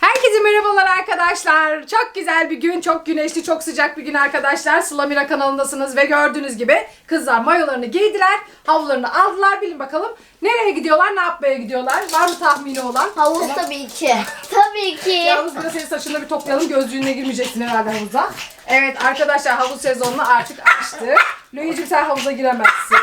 Herkese merhabalar arkadaşlar. Çok güzel bir gün, çok güneşli, çok sıcak bir gün arkadaşlar. Sıla Mira kanalındasınız ve gördüğünüz gibi kızlar mayolarını giydiler, havlularını aldılar. Bilin bakalım nereye gidiyorlar, ne yapmaya gidiyorlar? Var mı tahmini olan? Havuz tabii ki. Tabii ki. Yalnız biraz senin saçını bir toplayalım. Gözlüğüne girmeyeceksin herhalde havuza. Evet arkadaşlar havuz sezonunu artık açtık. Lüyücüm sen havuza giremezsin.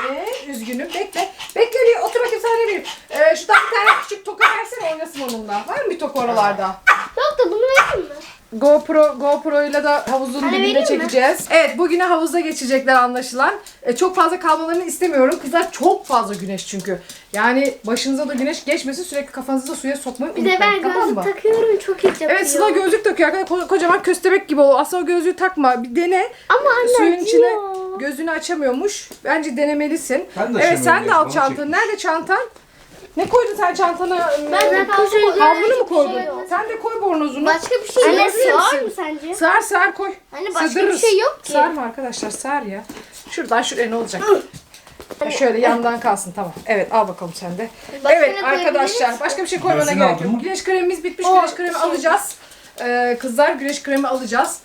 Üzgünüm. Bekle. Bekle Lüyü. Otur bakayım sana ne vereyim. Ee, şuradan bir tane küçük toka versene oynasın onunla. Var mı bir toka oralarda? Yok da bunu vereyim mi? GoPro GoPro ile de havuzun Hani dibine vereyim mi? çekeceğiz. Evet bugüne havuza geçecekler anlaşılan. E, çok fazla kalmalarını istemiyorum. Kızlar çok fazla güneş çünkü. Yani başınıza da güneş geçmesin sürekli kafanızı da suya sokmayı Bir de unutmayın. ben tamam gözlük mı? takıyorum çok iyi yapıyor. Evet Sıla gözlük takıyor. arkadaşlar. Ko- kocaman köstebek gibi oluyor. Aslında o gözlüğü takma. Bir dene. Ama anne Suyun içine gözünü açamıyormuş. Bence denemelisin. Ben de evet sen de al çantanı. çekmiş. Nerede çantan? Ne koydun sen çantana? Ben de havlu Havlunu mu koydun? Şey yok. sen de koy bornozunu. Başka bir şey Anne, yok. sığar Sığar mı sence? Sığar sığar koy. Hani başka Sığdırırız. bir şey yok ki. Sığar mı arkadaşlar? Sığar ya. Şuradan şuraya ne olacak? Ha, Şöyle yandan kalsın tamam. Evet al bakalım sen de. Başka evet arkadaşlar başka bir şey koymana gerek yok. Güneş kremimiz bitmiş. O güneş kremi şey- alacağız. Ee, kızlar güneş kremi alacağız.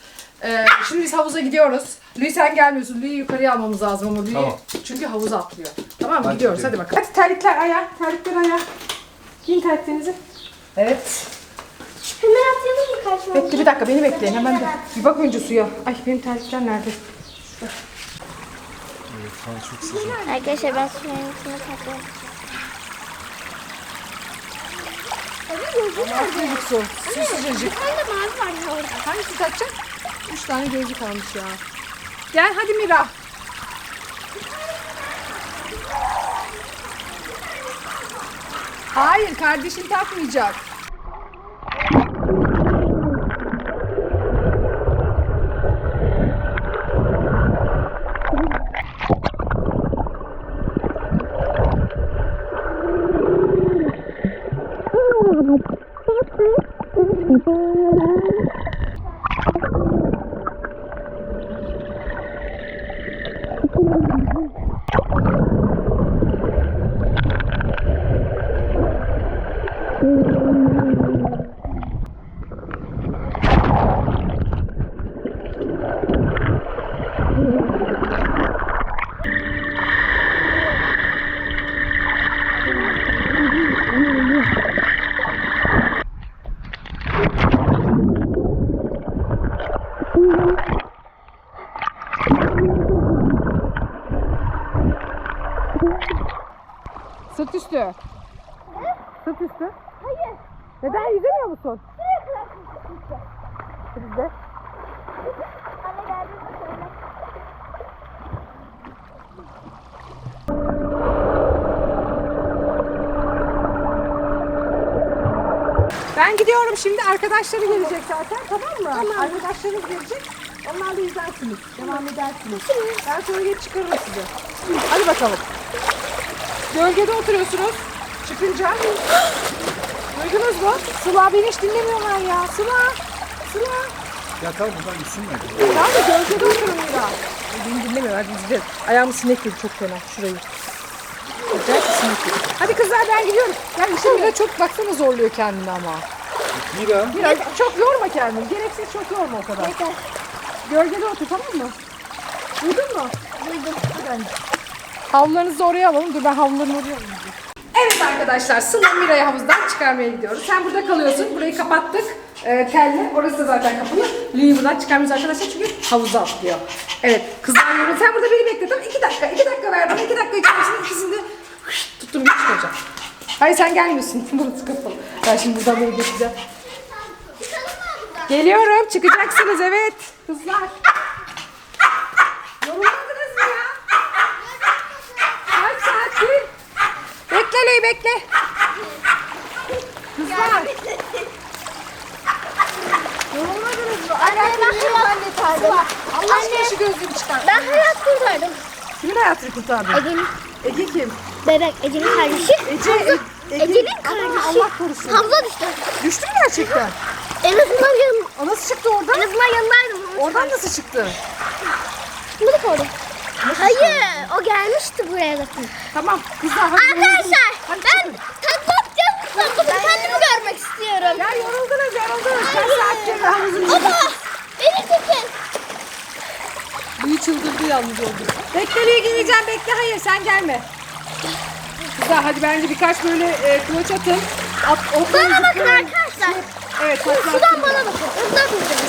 Ee, şimdi biz havuza gidiyoruz. Louis sen gelmiyorsun. Louis'i yukarıya almamız lazım ama Louis Tamam. çünkü havuza atlıyor. Tamam mı? Hadi gidiyoruz gidelim. hadi bakalım. Hadi terlikler ayağa. Terlikler ayağa. Giyin terliklerinizi. Evet. Hemen atlayalım mı karşıma? Bekle bir dakika beni bekleyin hemen de. Bir bak önce suya. Ay benim terlikler nerede? Evet, hava çok sıcak. Arkadaşlar ben suyun içine takıyorum. Sıcacık su. Su sıcacık. Ben de mavi var ya orada. Hangisi takacak? Üç tane gözlük almış ya. Gel hadi Mira. Hayır kardeşin takmayacak. Sırt üstü. Sırt üstü. Hayır. Neden yüzemiyor musun? Biz de. Anne geldiğinde söyle. Ben gidiyorum şimdi arkadaşları gelecek zaten tamam mı? Arkadaşlarınız gelecek. Onlarla izlersiniz. Devam edersiniz. Ben sonra gelip çıkarırım sizi. Hadi bakalım. Gölgede oturuyorsunuz. Çıkınca. Duydunuz mu? Sıla beni hiç dinlemiyorlar ya. Sıla. Sıla. Ya tamam buradan gitsin mi? Tamam da gölgede oturun Mira. Beni dinlemiyorlar. Biz gidelim. Ayağımı sinek yedi çok fena. Şurayı. Acayip bir sinek yedi. Hadi kızlar ben gidiyorum. Yani işte Mira çok baksana zorluyor kendini ama. Mira. Mira çok yorma kendini. Gereksiz çok yorma o kadar. Yeter. Gölgede otur tamam mı? Duydun mu? Duydum. Hadi. Havlularınızı oraya alalım. Dur ben havlularını oraya alayım. Evet arkadaşlar Sıla Mira'yı havuzdan çıkarmaya gidiyoruz. Sen burada kalıyorsun. Burayı kapattık. Ee, telle. Orası da zaten kapalı. Lüyü buradan çıkarmıyoruz arkadaşlar çünkü havuza atlıyor. Evet kızlar yorun. Sen burada beni bekle tamam İki dakika. iki dakika ver bana. İki dakika içerisinde ikisini de tuttum bir çıkaracağım. Hayır sen gelmiyorsun. Burası kapalı. Ben şimdi buradan böyle geçeceğim. Geliyorum. Çıkacaksınız evet. Kızlar. Yorulmadınız mı ya? Kaç saattir? Bekle Ley bekle. Kızlar. Yorulmadınız mı? Anne ben hayat. Allah aşkına şu gözlüğümü çıkar. Ben hayat kurtardım. Kimin hayatını kurtardın? Ege'nin Ege kim? bebek, Ege'nin kardeşi. Ece. Ege. Ege'nin Aman kardeşi. Allah korusun. Havuza düştü. Düştü mü gerçekten? En azından yan, O nasıl çıktı oradan? en azından yanındaydım. Oradan nasıl çıktı? Bunu koydum. Hayır, o gelmişti buraya zaten. Tamam. Kızlar hadi. Arkadaşlar, Hadi ben takla atacağım. Bakın kendimi görmek istiyorum. Ya yoruldunuz yoruldunuz. Kaç saat sürdü havuzun Baba beni tutun. Büyü çıldırdı yalnız oldu. Bekle Lüye geleceğim bekle hayır sen gelme. Güzel hadi bence birkaç böyle e, kılıç atın. At, o Bana bakın arkadaşlar. Evet takla Sudan bana bakın. Hızla bulacağım.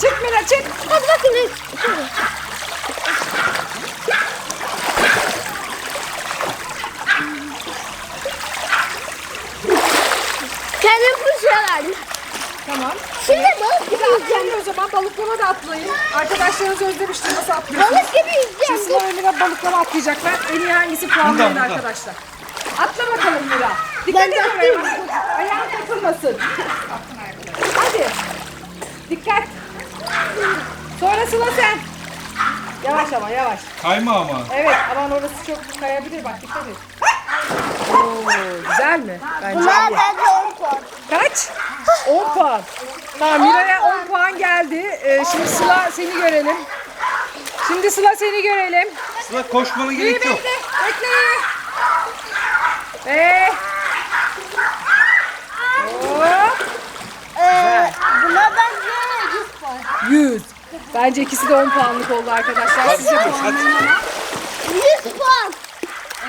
Çık Mira çık. Hadi bakın. Fırçalardım. Tamam. Şimdi balık gibi yüzeceğim. Atlayın o zaman balıklama da atlayın. Arkadaşlarınız özlemiştir nasıl atlıyorsunuz? Balık gibi yüzeceğim. Şimdi Mira balıklama atlayacaklar. En iyi hangisi puanlayın Buradan, buradan. arkadaşlar. Atla bakalım Mira. Dikkat Ben de et atlayayım. oraya. Ayağın takılmasın. Hadi. Dikkat. Sonra Sıla sen. Yavaş ama yavaş. Kayma ama. Evet aman orası çok kayabilir bak dikkat et. Oo, güzel mi? Bence Bunlar iyi. bence 10 puan. Kaç? 10 puan. Tamam Mira'ya 10 puan geldi. Ee, şimdi Sıla seni görelim. Şimdi Sıla seni görelim. Sıla koşmana İyi gerek bekle. yok. Bekle. Ve Hop, Ee, buna bence 100 puan. 100. Bence ikisi de 10 puanlık oldu arkadaşlar. Hadi, hadi, puanlayın hadi. ama. 100 puan.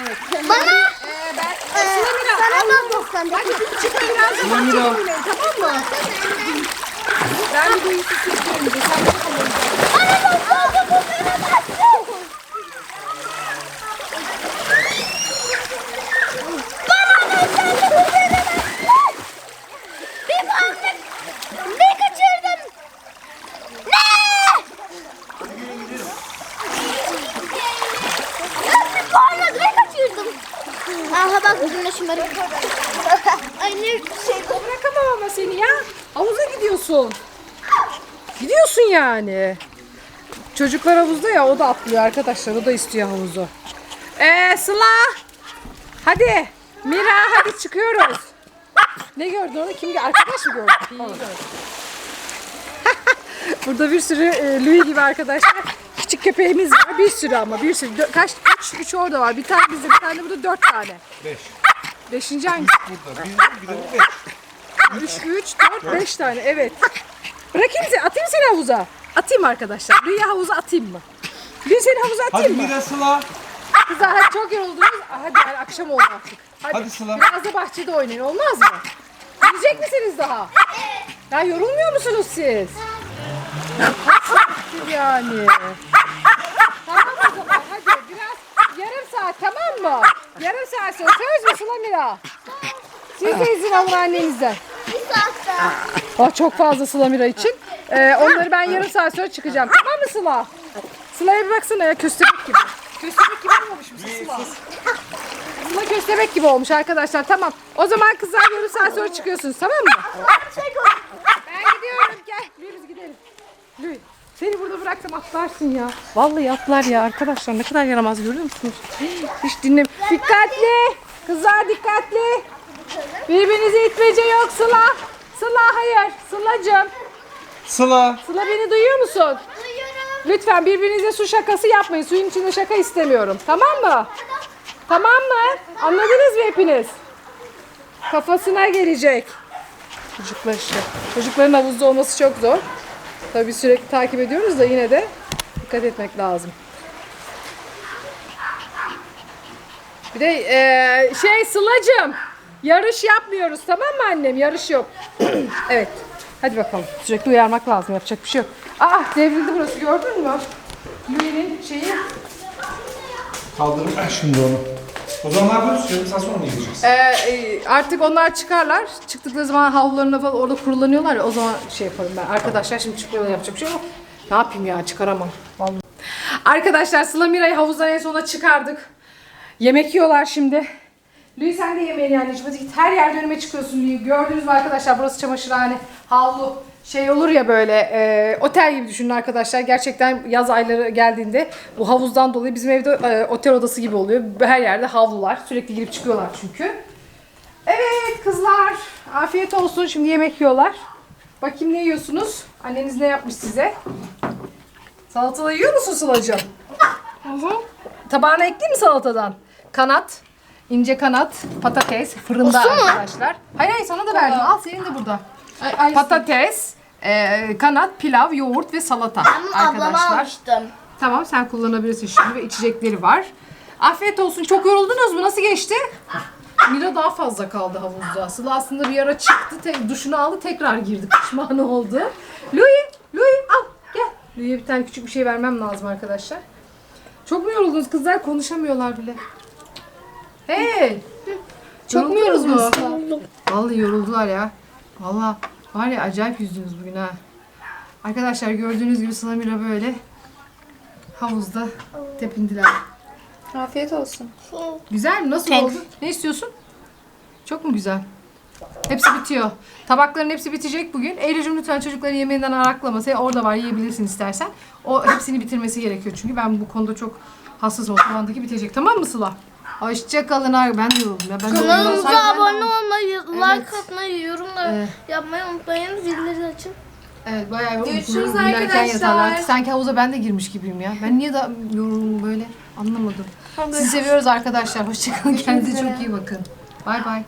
Evet. Bana Ee, ben, Ee, Sıla Mira. sana da de. Hadi çıkın biraz da Sıla bahçede Mira. oynayın tamam mı? Ben bir de iyisi istiyorum. Sen de tamam. Bana bu bana baksın. Bana da sen de bu bana baksın. Bir puanlık. Bir kaçırdım. Ne? Ben bir puanlık bir kaçırdım. Aha bak bizimle şımarık. Anne şey Bırakamam ama seni ya. Havuza gidiyorsun. Gidiyorsun yani. Çocuklar havuzda ya o da atlıyor arkadaşlar. O da istiyor havuzu. Ee Sıla. Hadi. Mira hadi çıkıyoruz. Ne gördün orada? Kim? Arkadaş mı gördü? İyi gördü. Burada bir sürü e, Louis gibi arkadaşlar. Küçük köpeğimiz var. Bir sürü ama bir sürü. Dö- kaç? Üç, üç orada var. Bir tane bizde bir tane burada dört tane. Beş. Beşinci hangisi? Burada. Bir, bir de bu beş. 3, 3, 4, 5 tane evet. Bırakayım seni, atayım seni havuza. Atayım arkadaşlar. Dünya havuza atayım mı? Bir seni havuza Hadi atayım mı? Mira Sıla. Kızlar hadi çok yoruldunuz. Ah, Hadi, hadi akşam oldu artık. Hadi, Hadi Sıla. Biraz da bahçede oynayın olmaz mı? Yiyecek misiniz daha? Ya yorulmuyor musunuz siz? Nasıl yani? Tamam o zaman hadi biraz yarım saat tamam mı? Yarım saat sonra söz mü Sıla Mira? Siz de izin alın annenizden. Bir saat daha. Ah çok fazla Sıla Mira için. Ee, onları ben yarım saat sonra çıkacağım. Tamam mı Sıla? Sıla'ya bir baksana ya köstebek gibi. Köstebek gibi olmamış mısın Sıla? Sıla köstebek gibi olmuş arkadaşlar. Tamam. O zaman kızlar yarım saat sonra çıkıyorsunuz tamam mı? Ben gidiyorum. Gel. Lüy biz gidelim. Lüy. Seni burada bıraktım atlarsın ya. Vallahi atlar ya arkadaşlar ne kadar yaramaz görüyor musunuz? Hiç dinlem. Dikkatli. Kızlar dikkatli. Birbirinizi itmece yok Sıla. Sıla hayır. Sıla'cığım. Sıla. Sıla beni duyuyor musun? Duyuyorum. Lütfen birbirinize su şakası yapmayın. Suyun içinde şaka istemiyorum. Tamam mı? Tamam mı? Anladınız mı hepiniz? Kafasına gelecek. Çocuklar işte. Çocukların havuzda olması çok zor. Tabii sürekli takip ediyoruz da yine de dikkat etmek lazım. Bir de eee, şey Sıla'cığım yarış yapmıyoruz tamam mı annem? Yarış yok. evet. Hadi bakalım. Sürekli uyarmak lazım. Yapacak bir şey yok. Aa devrildi burası gördün mü? Louis'nin şeyi. Kaldırın ben şimdi onu. O zaman ne yapıyoruz? Yarım saat sonra mı gideceğiz? Ee, e, artık onlar çıkarlar. Çıktıkları zaman havlularına falan orada kurulanıyorlar ya o zaman şey yaparım ben. Arkadaşlar şimdi çıkıyorlar yapacak bir şey yok. Ne yapayım ya çıkaramam. Vallahi. Arkadaşlar Sıla Mira'yı havuzdan en sona çıkardık. Yemek yiyorlar şimdi. Louis sen de yemeğini anneciğim. Hadi git her yerde önüme çıkıyorsun Louis. Gördünüz mü arkadaşlar burası çamaşırhane. Havlu şey olur ya böyle e, otel gibi düşünün arkadaşlar. Gerçekten yaz ayları geldiğinde bu havuzdan dolayı bizim evde e, otel odası gibi oluyor. Her yerde havlular. Sürekli girip çıkıyorlar çünkü. Evet kızlar. Afiyet olsun. Şimdi yemek yiyorlar. Bakayım ne yiyorsunuz? Anneniz ne yapmış size? Salatalı yiyor musun Sıla'cığım? Tabağına ekleyeyim mi salatadan? Kanat. İnce kanat patates fırında O su mu? arkadaşlar. Hayır hayır sana da verdim. Al senin de burada. Ay, Patates, e, kanat, pilav, yoğurt ve salata ablama arkadaşlar. almıştım. Tamam sen kullanabilirsin şimdi ve içecekleri var. Afiyet olsun. Çok yoruldunuz mu? Nasıl geçti? Mira daha fazla kaldı havuzda. Sıla aslında bir ara çıktı, te- duşunu aldı, tekrar girdi. Pişman oldu. Louis, Louis al gel. Louis'e bir tane küçük bir şey vermem lazım arkadaşlar. Çok mu yoruldunuz kızlar? Konuşamıyorlar bile. Hey! Çok mu yoruldunuz? Vallahi yoruldular ya. Vallahi var ya acayip yüzdünüz bugün ha. Arkadaşlar gördüğünüz gibi Sıla Mira böyle havuzda tepindiler. Afiyet olsun. Güzel mi? Nasıl Thanks. oldu? Ne istiyorsun? Çok mu güzel? Hepsi bitiyor. Tabakların hepsi bitecek bugün. Eylül'cüm lütfen çocukları yemeğinden araklama. Sen orada var yiyebilirsin istersen. O hepsini bitirmesi gerekiyor çünkü ben bu konuda çok hassas o andaki bitecek. Tamam mı Sıla? Hoşçakalın. abi. Ben yoruldum ya. Ben. Kanalımıza ben de- abone olmayı, like Evet. atmayı, yorum da Evet. yapmayı unutmayın. Zilleri açın. Evet bayağı yoruldum. Görüşürüz Gülerken arkadaşlar. yatarlar. Sanki havuza ben de girmiş gibiyim ya. Ben niye da yoruldum böyle anlamadım. Sizi seviyoruz arkadaşlar. Hoşçakalın. Kendinize çok iyi bakın. Bay bay.